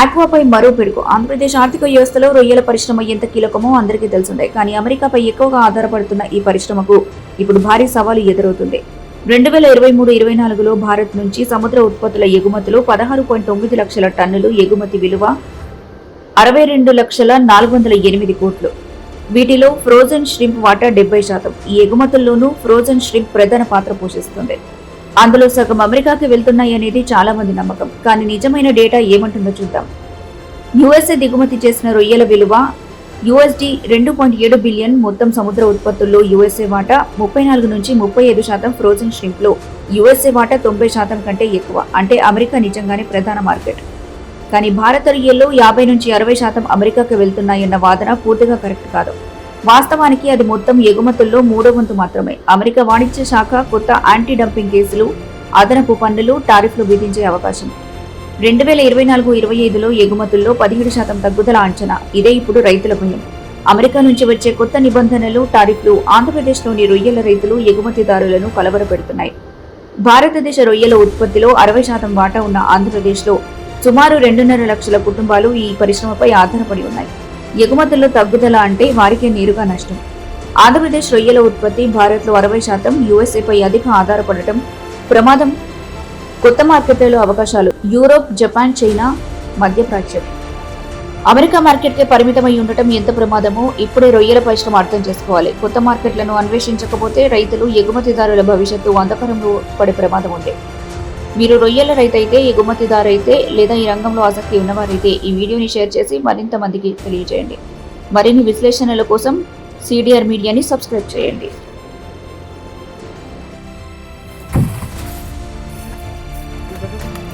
ఆక్వాపై మరో పిడుగు. ఆంధ్రప్రదేశ్ ఆర్థిక వ్యవస్థలో రొయ్యల పరిశ్రమ ఎంత కీలకమో అందరికీ తెలుసుండే. కానీ అమెరికాపై ఎక్కువగా ఆధారపడుతున్న ఈ పరిశ్రమకు ఇప్పుడు భారీ సవాలు ఎదురవుతుంది రెండు వేల ఇరవై మూడు ఇరవై నాలుగులో భారత్ నుంచి సముద్ర ఉత్పత్తుల ఎగుమతులు పదహారు పాయింట్ తొమ్మిది లక్షల టన్నులు ఎగుమతి విలువ అరవై రెండు లక్షల నాలుగు వందల ఎనిమిది కోట్లు. వీటిలో ఫ్రోజన్ ష్రింప్ వాటా డెబ్బై శాతం. ఈ ఎగుమతుల్లోనూ ఫ్రోజన్ ష్రింప్ ప్రధాన పాత్ర పోషిస్తుంది అందులో సగం అమెరికాకి వెళ్తున్నాయి అనేది చాలా మంది నమ్మకం. కానీ నిజమైన డేటా ఏమంటుందో చూద్దాం. యుఎస్ఏ దిగుమతి చేసిన రొయ్యల విలువ యుఎస్డి రెండు పాయింట్ ఏడు బిలియన్ మొత్తం సముద్ర ఉత్పత్తుల్లో యుఎస్ఏ వాటా ముప్పై నాలుగు నుంచి ముప్పై ఐదు శాతం ఫ్రోజన్ షింప్లో యుఎస్ఏ వాటా తొంభై శాతం కంటే ఎక్కువ అంటే అమెరికా నిజంగానే ప్రధాన మార్కెట్. కానీ భారత రొయ్యల్లో యాభై నుంచి అరవై శాతం అమెరికాకి వెళ్తున్నాయన్న వాదన పూర్తిగా కరెక్ట్ కాదు. వాస్తవానికి అది మొత్తం ఎగుమతుల్లో మూడో వంతు మాత్రమే. అమెరికా వాణిజ్య శాఖ కొత్త యాంటీ డంపింగ్ కేసులు అదనపు పన్నులు టారిఫ్లు విధించే అవకాశం. రెండు వేల ఇరవై నాలుగు ఇరవై ఐదులో ఎగుమతుల్లో పదిహేడు శాతం తగ్గుదల అంచనా. ఇదే ఇప్పుడు రైతుల భయం. అమెరికా నుంచి వచ్చే కొత్త నిబంధనలు టారిఫ్లు ఆంధ్రప్రదేశ్లోని రొయ్యల రైతులు ఎగుమతిదారులను కలవరపెడుతున్నాయి. భారతదేశ రొయ్యల ఉత్పత్తిలో అరవై శాతం వాటా ఉన్న ఆంధ్రప్రదేశ్లో సుమారు రెండున్నర లక్షల కుటుంబాలు ఈ పరిశ్రమపై ఆధారపడి ఉన్నాయి. ఎగుమతుల్లో తగ్గుదల అంటే వారికే నేరుగా నష్టం. ఆంధ్రప్రదేశ్ రొయ్యల ఉత్పత్తి భారత్లో అరవై శాతం యుఎస్ఏపై అధిక ఆధారపడటం ప్రమాదం. కొత్త మార్కెట్లలో అవకాశాలు. యూరోప్ జపాన్ చైనా మధ్యప్రాచ్యం అమెరికా మార్కెట్కే పరిమితమై ఉండటం ఎంత ప్రమాదమో ఇప్పుడే రొయ్యల పరిశ్రమ అర్థం చేసుకోవాలి. కొత్త మార్కెట్లను అన్వేషించకపోతే రైతులు ఎగుమతిదారుల భవిష్యత్తు అంధకారంలో పడే ప్రమాదం ఉంది. మీరు రొయ్యల రైతైతే ఎగుమతిదారైతే లేదా ఈ రంగంలో ఆసక్తి ఉన్నవారైతే ఈ వీడియోని షేర్ చేసి మరింత మందికి తెలియజేయండి. మరిన్ని విశ్లేషణల కోసం సిడిఆర్ మీడియాని సబ్స్క్రైబ్ చేయండి. Tá, tá.